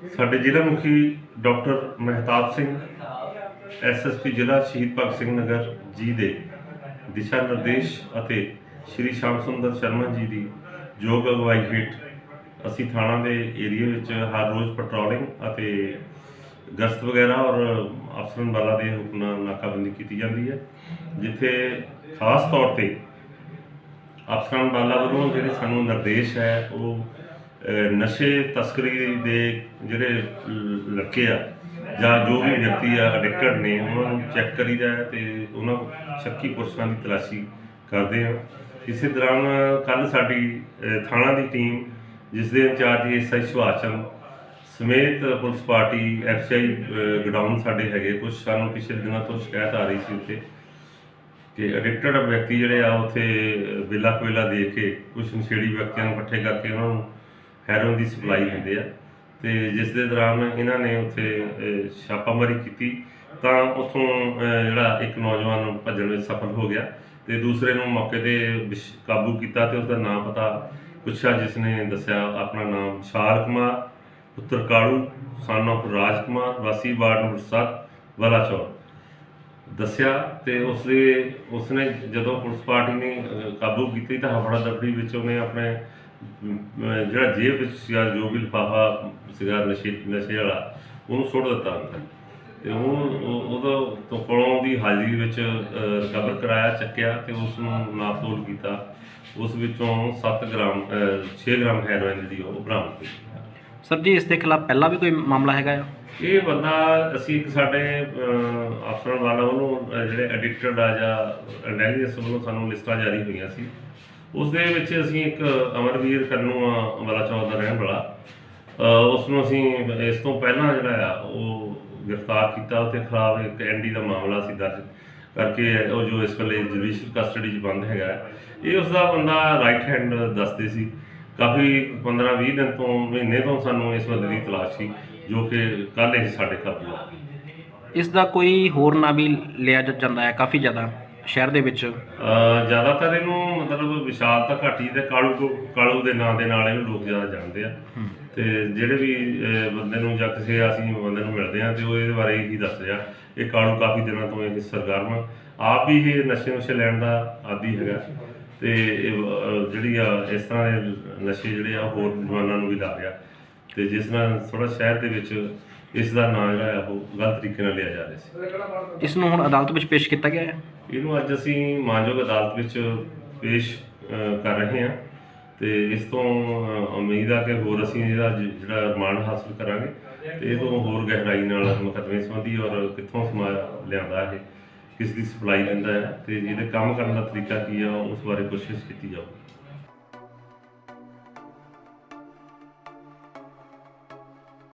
ਸਾਡੇ ਜ਼ਿਲ੍ਹਾ ਮੁਖੀ ਡਾਕਟਰ ਮਹਿਤਾਬ ਸਿੰਘ ਐਸਐਸਪੀ ਜ਼ਿਲ੍ਹਾ ਸ਼ਹੀਦ ਭਗਤ ਸਿੰਘ ਨਗਰ ਜੀ ਦੇ ਦਿਸ਼ਾ ਨਿਰਦੇਸ਼ ਅਤੇ ਸ਼੍ਰੀ ਸ਼ਾਮ ਸੁੰਦਰ ਸ਼ਰਮਾ ਜੀ ਦੀ ਯੋਗ ਅਗਵਾਈ ਹੇਠ ਅਸੀਂ ਥਾਣਾ ਦੇ ਏਰੀਆ ਵਿੱਚ ਹਰ ਰੋਜ਼ ਪੈਟਰੋਲਿੰਗ ਅਤੇ ਗਸ਼ਤ ਵਗੈਰਾ ਔਰ ਅਫਸਰਾਂ ਵਾਲਾ ਦੇ ਹੁਕਮ ਨਾਲ ਨਾਕਾਬੰਦੀ ਕੀਤੀ ਜਾਂਦੀ ਹੈ, ਜਿੱਥੇ ਖਾਸ ਤੌਰ ਤੇ ਅਫਸਰਾਂ ਵਾਲਾ ਵੱਲੋਂ ਜਿਹੜੇ ਸਾਨੂੰ ਨਿਰਦੇਸ਼ ਹੈ, ਉਹ ਨਸ਼ੇ ਤਸਕਰੀ ਦੇ ਜਿਹੜੇ ਲੜਕੇ ਆ, ਜਾਂ ਜੋ ਵੀ ਵਿਅਕਤੀ ਆ ਅਡਿਕਟਡ ਨੇ, ਉਹਨਾਂ ਨੂੰ ਚੈੱਕ ਕਰੀਦਾ ਹੈ ਤੇ ਉਹਨਾਂ ਸ਼ੱਕੀ ਪੁਰਸ਼ਾਂ ਦੀ ਤਲਾਸ਼ੀ ਕਰਦੇ ਆ। ਇਸੇ ਦੌਰਾਨ ਕੱਲ ਸਾਡੀ ਥਾਣਾ ਦੀ ਟੀਮ ਜਿਸ ਦੇ ਇੰਚਾਰਜ ਐਸਆਈ ਸੁਹਾਚਨ ਸਮੇਤ ਪੁਲਿਸ ਪਾਰਟੀ ਐਫਸੀਆਈ ਗਡਾਊਨ ਸਾਡੇ ਹੈਗੇ। ਕੁਝ ਸਾਨੂੰ ਪਿਛਲੇ ਦਿਨਾਂ ਤੋਂ ਸ਼ਿਕਾਇਤ ਆ ਰਹੀ ਸੀ ਉੱਤੇ ਕਿ ਅਡਿਕਟਡ ਵਿਅਕਤੀ ਜਿਹੜੇ ਆ, ਉੱਥੇ ਬਿੱਲਾ ਕੋਇਲਾ ਦੇ ਕੇ ਕੁਝ ਨਸ਼ੇੜੀ ਵਿਅਕਤੀਆਂ ਨੂੰ ਇਕੱਠੇ ਕਰਕੇ ਉਹਨਾਂ ਨੂੰ ਹੈਰੋਇਨ ਦੀ ਸਪਲਾਈ ਹੁੰਦੇ ਆ। ਤੇ ਜਿਸ ਦੇ ਦੌਰਾਨ ਇਹਨਾਂ ਨੇ ਉੱਥੇ ਛਾਪਾਮਾਰੀ ਕੀਤੀ। ਤਾਂ ਉੱਥੋਂ ਜਿਹੜਾ ਇੱਕ ਨੌਜਵਾਨ ਭੱਜਣ ਵਿੱਚ ਸਫਲ ਹੋ ਗਿਆ ਤੇ ਦੂਸਰੇ ਨੂੰ ਮੌਕੇ ਤੇ ਕਾਬੂ ਕੀਤਾ ਤੇ ਉਸ ਦਾ ਨਾਮ ਪਤਾ ਪੁੱਛਿਆ ਜਿਸ ਨੇ ਦੱਸਿਆ ਆਪਣਾ ਨਾਮ ਸ਼ਾਲ ਕੁਮਾਰ ਪੁੱਤਰ ਕਾਲੂ son of ਰਾਜ ਕੁਮਾਰ ਵਾਸੀ ਵਾਰਡ ਨੰਬਰ 7 ਬਲਾਚੌਰ ਦੱਸਿਆ ਤੇ ਉਸਦੇ ਉਸਨੇ ਜਦੋਂ ਪੁਲਿਸ ਪਾਰਟੀ ਨੇ ਕਾਬੂ ਕੀਤੀ ਤਾਂ ਹਫੜਾ ਦਫੜੀ ਵਿੱਚ ਉਹਨੇ ਆਪਣੇ ਜਿਹੜਾ ਜੇਬ ਵਿੱਚ ਸੀਗਾ ਜੋ ਵੀ ਲਿਫਾਫਾ ਸੀਗਾ ਨਸ਼ੇ ਨਸ਼ੇ ਵਾਲਾ ਉਹਨੂੰ ਸੁੱਟ ਦਿੱਤਾ ਅੰਦਰ। ਤੇ ਉਹ ਉਹ- ਉਹਦਾ ਤੋਂ ਕੋਲੋਂ ਦੀ ਹਾਜ਼ਰੀ ਵਿੱਚ ਰਿਕਵਰ ਕਰਾਇਆ ਚੱਕਿਆ ਤੇ ਉਸ ਨੂੰ ਨਾਪਤੋਲ ਕੀਤਾ। ਉਸ ਵਿੱਚੋਂ 7 ਗ੍ਰਾਮ ਅਹ, 6 ਗ੍ਰਾਮ ਹੈਰੋਇਨ ਜਿਹੜੀ ਉਹ ਬਰਾਮਦ ਹੋਈ। ਸਰ ਜੀ ਇਸ ਦੇ ਖਿਲਾਫ ਪਹਿਲਾਂ ਵੀ ਕੋਈ ਮਾਮਲਾ ਹੈਗਾ ਆ? ਇਹ ਬੰਦਾ ਅਸੀਂ ਇੱਕ ਸਾਡੇ ਅਫਸਰਾਂ ਵਾਲਾ ਵੱਲੋਂ ਜਿਹੜੇ ਐਡਿਕਟਡ ਆ ਜਾਂ ਇੰਟੈਲੀਜੈਂਸ ਵੱਲੋਂ ਸਾਨੂੰ ਲਿਸਟਾਂ ਜਾਰੀ ਹੋਈਆਂ ਸੀ। ਉਸ ਦੇ ਵਿੱਚ ਅਸੀਂ ਇੱਕ ਅਮਰਵੀਰ ਕੰਨੂ ਆ ਵਾਲਾ ਚੌਕ ਦਾ ਰਹਿਣ ਵਾਲਾ। ਅਹ, ਉਸ ਨੂੰ ਅਸੀਂ ਇਸ ਤੋਂ ਪਹਿਲਾਂ ਜਿਹੜਾ ਆ ਉਹ ਗ੍ਰਿਫਤਾਰ ਕੀਤਾ। ਉਹਦੇ ਖਿਲਾਫ ਇੱਕ ਐਨਡੀ ਦਾ ਮਾਮਲਾ ਸੀ ਦਰਜ ਕਰਕੇ ਉਹ ਜੋ ਇਸ ਵੇਲੇ ਜੁਡੀਸ਼ੀਅਲ ਕਸਟਡੀ 'ਚ ਬੰਦ ਹੈਗਾ ਇਹ ਉਸ ਦਾ ਬੰਦਾ ਰਾਈਟ ਹੈਂਡ ਦੱਸਦੇ ਸੀ। ਕਾਫੀ 15-20 ਦਿਨ ਤੋਂ ਮਹੀਨੇ ਤੋਂ ਸਾਨੂੰ ਇਸ ਬੰਦੇ ਦੀ ਤਲਾਸ਼ ਸੀ ਜੋ ਕਿ ਕੱਲ੍ਹ ਇਹ ਸਾਡੇ ਕਾਬੂ ਆ। ਇਸ ਦਾ ਕੋਈ ਹੋਰ ਨਾਂ ਵੀ ਲਿਆ ਜਾਂਦਾ ਹੈ ਕਾਫੀ ਜ਼ਿਆਦਾ? ਸ਼ਹਿਰ ਦੇ ਵਿੱਚ? ਅਹ ਜ਼ਿਆਦਾਤਰ ਇਹਨੂੰ ਮਤਲਬ ਵਿਸ਼ਾਲ ਤਾਂ ਘਾਟੀ ਤੇ ਕਾਲੂ ਕੋ- ਕਾਲੂ ਦੇ ਨਾਂ ਦੇ ਨਾਲ ਇਹਨੂੰ ਲੋਕ ਜ਼ਿਆਦਾ ਜਾਣਦੇ ਆ। ਤੇ ਜਿਹੜੇ ਵੀ ਅਹ, ਬੰਦੇ ਨੂੰ ਜਾਂ ਕਿਸੇ ਅਸੀਂ ਬੰਦੇ ਨੂੰ ਮਿਲਦੇ ਆ ਤੇ ਉਹ ਇਹਦੇ ਬਾਰੇ ਹੀ ਦੱਸਦੇ ਆ। ਇਹ ਕਾਲੂ ਕਾਫੀ ਦਿਨਾਂ ਤੋਂ ਇਹ ਸਰਗਰਮ ਆ। ਆਪ ਵੀ ਇਹ ਨਸ਼ੇ ਨੁਸ਼ੇ ਲੈਣ ਦਾ ਆਦੀ ਹੈਗਾ। ਤੇ ਇਹ ਅਹ, ਜਿਹੜੀ ਆ ਇਸ ਤਰ੍ਹਾਂ ਦੇ ਨਸ਼ੇ ਜਿਹੜੇ ਆ ਹੋਰ ਜਵਾਨਾਂ ਨੂੰ ਵੀ ਲਾ ਰਿਹਾ। ਤੇ ਜਿਸ ਨਾਲ ਥੋੜਾ ਸ਼ਹਿਰ ਦੇ ਵਿੱਚ ਇਸ ਦਾ ਨਾਂ ਜਿਹੜਾ ਆ ਉਹ ਗਲਤ ਤਰੀਕੇ ਨਾਲ ਲਿਆ ਜਾ ਰਿਹਾ ਸੀ। ਇਸ ਨੂੰ ਹੁਣ ਅਦਾਲਤ ਵਿੱਚ ਪੇਸ਼ ਕੀਤਾ ਗਿਆ ਹੈ? ਇਹਨੂੰ ਅੱਜ ਅਸੀਂ ਮਾਨਯੋਗ ਅਦਾਲਤ ਵਿੱਚ ਪੇਸ਼ ਅ, ਕਰ ਰਹੇ ਹਾਂ ਤੇ ਇਸ ਤੋਂ ਅ, ਉਮੀਦ ਆ ਕਿ ਹੋਰ ਅਸੀਂ ਇਹਦਾ ਜ- ਜਿਹੜਾ ਰਿਮਾਂਡ ਹਾਸਲ ਕਰਾਂਗੇ ਤੇ ਇਹ ਤੋਂ ਹੋਰ ਗਹਿਰਾਈ ਨਾਲ ਮੁਕੱਦਮੇ ਸੰਬੰਧੀ ਔਰ ਕਿੱਥੋਂ ਸਮਾ ਲਿਆਂਦਾ ਇਹ ਕਿਸ ਦੀ ਸਪਲਾਈ ਦਿੰਦਾ ਹੈ ਤੇ ਇਹਦੇ ਕੰਮ ਕਰਨ ਦਾ ਤਰੀਕਾ ਕੀ ਆ ਉਸ ਬਾਰੇ ਕੋਸ਼ਿਸ਼ ਕੀਤੀ ਜਾਊਗੀ